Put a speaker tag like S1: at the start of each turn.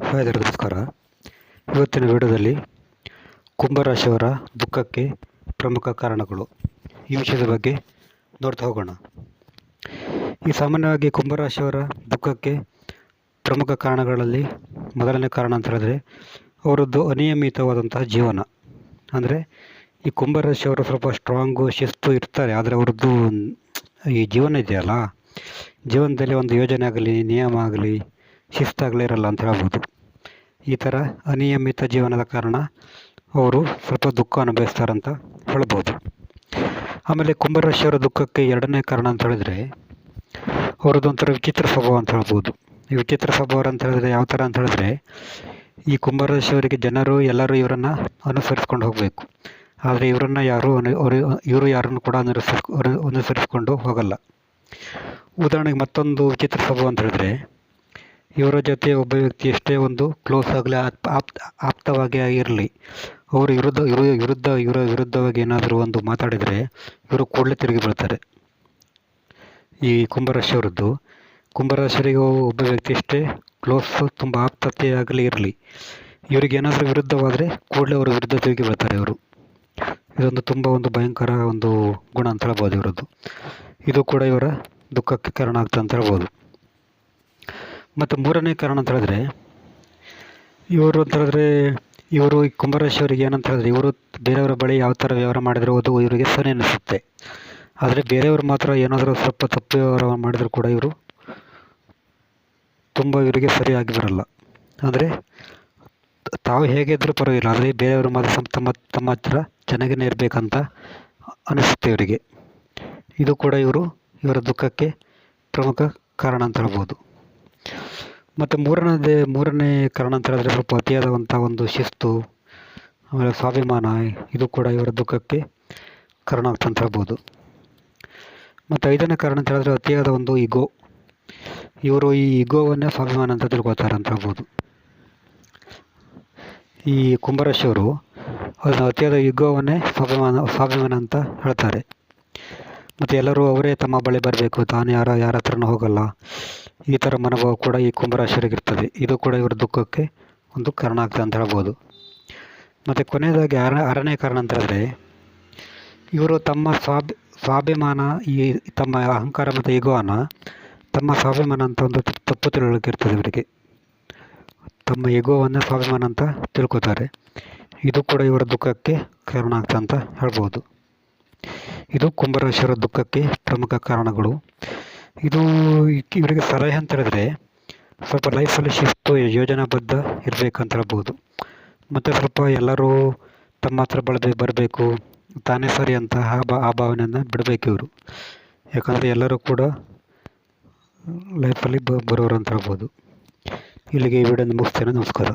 S1: Hi ನಮಸ್ಕಾರ ಇವತ್ತಿನ ವಿಡಿಯೋದಲ್ಲಿ ಕುಂಭರಾಶಿಯವರ ದುಃಖಕ್ಕೆ ಪ್ರಮುಖ ಕಾರಣಗಳು ಈ ವಿಷಯದ ಬಗ್ಗೆ ನೋಡ್ತಾ ಹೋಗೋಣ. ಈ ಸಾಮಾನ್ಯವಾಗಿ ಕುಂಭರಾಶಿಯವರ ದುಃಖಕ್ಕೆ ಪ್ರಮುಖ ಕಾರಣಗಳಲ್ಲಿ ಮೊದಲನೇ ಕಾರಣ ಅಂತ ಹೇಳಿದ್ರೆ, ಅವರದ್ದು ಅನಿಯಮಿತವಾದಂತಹ ಜೀವನ. ಅಂದರೆ ಈ ಕುಂಭರಾಶಿಯವರು ಸ್ವಲ್ಪ ಸ್ಟ್ರಾಂಗು ಶಿಸ್ತು ಇರ್ತಾರೆ, ಆದರೆ ಅವರದ್ದು ಈ ಜೀವನ ಇದೆಯಲ್ಲ? ಜೀವನದಲ್ಲಿ ಒಂದು ಯೋಜನೆ ಆಗಲಿ, ನಿಯಮ ಆಗಲಿ ಶಿಸ್ತಾಗಲೇ ಇರಲ್ಲ ಅಂತ ಹೇಳ್ಬೋದು. ಈ ಥರ ಅನಿಯಮಿತ ಜೀವನದ ಕಾರಣ ಅವರು ಸ್ವಲ್ಪ ದುಃಖ ಅನುಭವಿಸ್ತಾರಂತ ಹೇಳ್ಬೋದು. ಆಮೇಲೆ ಕುಂಭರಾಶಿಯವರ ದುಃಖಕ್ಕೆ ಎರಡನೇ ಕಾರಣ ಅಂತ ಹೇಳಿದ್ರೆ ಅವ್ರದ್ದೊಂಥರ ವಿಚಿತ್ರ ಸ್ವಭಾವ ಅಂತ ಹೇಳ್ಬೋದು. ಈ ವಿಚಿತ್ರ ಸ್ವಭಾವ ಅಂತ ಹೇಳಿದ್ರೆ ಯಾವ ಥರ ಅಂತ ಹೇಳಿದ್ರೆ ಈ ಕುಂಭರಾಶಿಯವರಿಗೆ ಜನರು ಎಲ್ಲರೂ ಇವರನ್ನು ಅನುಸರಿಸ್ಕೊಂಡು ಹೋಗಬೇಕು. ಆದರೆ ಇವರನ್ನು ಯಾರು ಅನು ಇವರು ಯಾರನ್ನು ಕೂಡ ಅನುಸರಿಸ್ ಅನುಸರಿಸ್ಕೊಂಡು ಹೋಗಲ್ಲ. ಉದಾಹರಣೆಗೆ ಮತ್ತೊಂದು ವಿಚಿತ್ರ ಸ್ವಭಾವ ಅಂತ ಹೇಳಿದ್ರೆ ಇವರ ಜೊತೆ ಒಬ್ಬ ವ್ಯಕ್ತಿ ಎಷ್ಟೇ ಒಂದು ಕ್ಲೋಸ್ ಆಗಲಿ ಆಪ್, ಆಪ್ತ, ಆಪ್ತವಾಗಿ ಆಗಿರಲಿ, ಅವರು ವಿರುದ್ಧ, ಇವರು ವಿರುದ್ಧ, ಇವರ ವಿರುದ್ಧವಾಗಿ ಏನಾದರೂ ಒಂದು ಮಾತಾಡಿದರೆ ಇವರು ಕೂಡಲೇ ತಿರುಗಿ ಬೀಳ್ತಾರೆ. ಈ ಕುಂಭರಾಶಿಯವರದ್ದು, ಕುಂಭರಾಶಿಯವರಿಗೆ ಒಬ್ಬ ವ್ಯಕ್ತಿ ಎಷ್ಟೇ ಕ್ಲೋಸ್ ತುಂಬ ಆಪ್ತತೆ ಆಗಲಿ ಇರಲಿ, ಇವರಿಗೆ ಏನಾದರೂ ವಿರುದ್ಧವಾದರೆ ಕೂಡಲೇ ಅವರ ವಿರುದ್ಧ ತಿರುಗಿ ಬೀಳ್ತಾರೆ ಇವರು. ಇದೊಂದು ತುಂಬ ಒಂದು ಭಯಂಕರ ಒಂದು ಗುಣ ಅಂತ ಹೇಳ್ಬೋದು ಇವರದ್ದು. ಇದು ಕೂಡ ಇವರ ದುಃಖಕ್ಕೆ ಕಾರಣ ಆಗ್ತದೆ ಅಂತ ಹೇಳ್ಬೋದು. ಮತ್ತು ಮೂರನೇ ಕಾರಣ ಅಂತ ಹೇಳಿದ್ರೆ, ಇವರು ಅಂತ ಹೇಳಿದ್ರೆ, ಇವರು ಈ ಕುಂಭರಾಶಿಯವರಿಗೆ ಏನಂತ ಹೇಳಿದ್ರೆ, ಇವರು ಬೇರೆಯವರ ಬಳಿ ಯಾವ ಥರ ವ್ಯವಹಾರ ಮಾಡಿದರೂ ಅದು ಇವರಿಗೆ ಸರಿ ಅನಿಸುತ್ತೆ. ಆದರೆ ಬೇರೆಯವರು ಮಾತ್ರ ಏನಾದರೂ ಸ್ವಲ್ಪ ತಪ್ಪು ವ್ಯವಹಾರ ಮಾಡಿದರೂ ಕೂಡ ಇವರು ತುಂಬ ಇವರಿಗೆ ಸರಿಯಾಗಿ ಬರಲ್ಲ. ಅಂದರೆ ತಾವು ಹೇಗಿದ್ದರೂ ಪರವಾಗಿಲ್ಲ. ಆದರೆ ಬೇರೆಯವರು ಮಾತ್ರ ತಮ್ಮ ತಮ್ಮ ಹತ್ರ ಚೆನ್ನಾಗೇ ಇರಬೇಕಂತ ಅನಿಸುತ್ತೆ ಇವರಿಗೆ. ಇದು ಕೂಡ ಇವರು, ಇವರ ದುಃಖಕ್ಕೆ ಪ್ರಮುಖ ಕಾರಣ ಅಂತ ಹೇಳ್ಬೋದು. ಮತ್ತು ಮೂರನೇದೇ, ಮೂರನೇ ಕಾರಣ ಅಂತ ಹೇಳಿದ್ರೆ ಸ್ವಲ್ಪ ಅತಿಯಾದಂಥ ಒಂದು ಶಿಸ್ತು, ಆಮೇಲೆ ಸ್ವಾಭಿಮಾನ, ಇದು ಕೂಡ ಇವರ ದುಃಖಕ್ಕೆ ಕಾರಣ ಆಗ್ತಂತ ಅಂತ ಹೇಳ್ಬೋದು. ಮತ್ತು ಐದನೇ ಕಾರಣ ಅಂತ ಹೇಳಿದ್ರೆ ಅತಿಯಾದ ಒಂದು ಇಗೋ ಇವರು ಈ ಇಗೋವನ್ನೇ ಸ್ವಾಭಿಮಾನ ಅಂತ ತಿಳ್ಕೊತಾರೆ ಅಂತ ಹೇಳ್ಬೋದು. ಈ ಕುಂಭರಾಶಿಯವರು ಅದನ್ನು ಅತಿಯಾದ ಇಗೋವನ್ನೇ ಸ್ವಾಭಿಮಾನ ಸ್ವಾಭಿಮಾನ ಅಂತ ಹೇಳ್ತಾರೆ. ಮತ್ತು ಎಲ್ಲರೂ ಅವರೇ ತಮ್ಮ ಬಳಿ ಬರಬೇಕು, ತಾನು ಯಾರ ಯಾರ ಹತ್ರನೂ ಹೋಗಲ್ಲ. ಈ ಥರ ಮನೋಭಾವ ಕೂಡ ಈ ಕುಂಭರಾಶಿಯರಿಗಿರ್ತದೆ ಇದು ಕೂಡ ಇವರ ದುಃಖಕ್ಕೆ ಒಂದು ಕಾರಣ ಆಗ್ತದೆ ಅಂತ ಹೇಳ್ಬೋದು. ಮತ್ತು ಕೊನೆಯದಾಗಿ ಆರ ಆರನೇ ಕಾರಣ ಅಂತ ಹೇಳಿದ್ರೆ, ಇವರು ತಮ್ಮ ಸ್ವಾಭಿ, ಸ್ವಾಭಿಮಾನ, ಈ ತಮ್ಮ ಅಹಂಕಾರ ಮತ್ತು ಈಗೋವನ್ನು ತಮ್ಮ ಸ್ವಾಭಿಮಾನ ಅಂತ ಒಂದು ತಪ್ಪು ತಿಳುವಳಿಕೆ ಇರ್ತದೆ ಇವರಿಗೆ. ತಮ್ಮ ಎಗೋವನ್ನು ಸ್ವಾಭಿಮಾನ ಅಂತ ತಿಳ್ಕೊತಾರೆ. ಇದು ಕೂಡ ಇವರ ದುಃಖಕ್ಕೆ ಕಾರಣ ಅಂತ ಹೇಳ್ಬೋದು. ಇದು ಕುಂಭರಾಶಿಯವರ ದುಃಖಕ್ಕೆ ಪ್ರಮುಖ ಕಾರಣಗಳು. ಇದು ಇವರಿಗೆ ಸಲಹೆ ಅಂತ ಹೇಳಿದ್ರೆ ಸ್ವಲ್ಪ ಲೈಫಲ್ಲಿ ಶಿಸ್ತು, ಯೋಜನಾಬದ್ಧ ಇರಬೇಕಂತ ಹೇಳ್ಬೋದು. ಮತ್ತು ಸ್ವಲ್ಪ ಎಲ್ಲರೂ ತಮ್ಮ ಹತ್ರ ಬಳದೆ ಬರಬೇಕು, ತಾನೇ ಸರಿ ಅಂತ ಆ ಬಾ ಆ ಭಾವನೆಯನ್ನು ಬಿಡಬೇಕು ಇವರು. ಯಾಕಂದರೆ ಎಲ್ಲರೂ ಕೂಡ ಲೈಫಲ್ಲಿ ಬ ಬರೋರು ಅಂತ ಹೇಳ್ಬೋದು. ಇಲ್ಲಿಗೆ ಈ ವಿಡಿಯೋನ ಮುಗಿಸ್ತೇನೆ. ನಮಸ್ಕಾರ.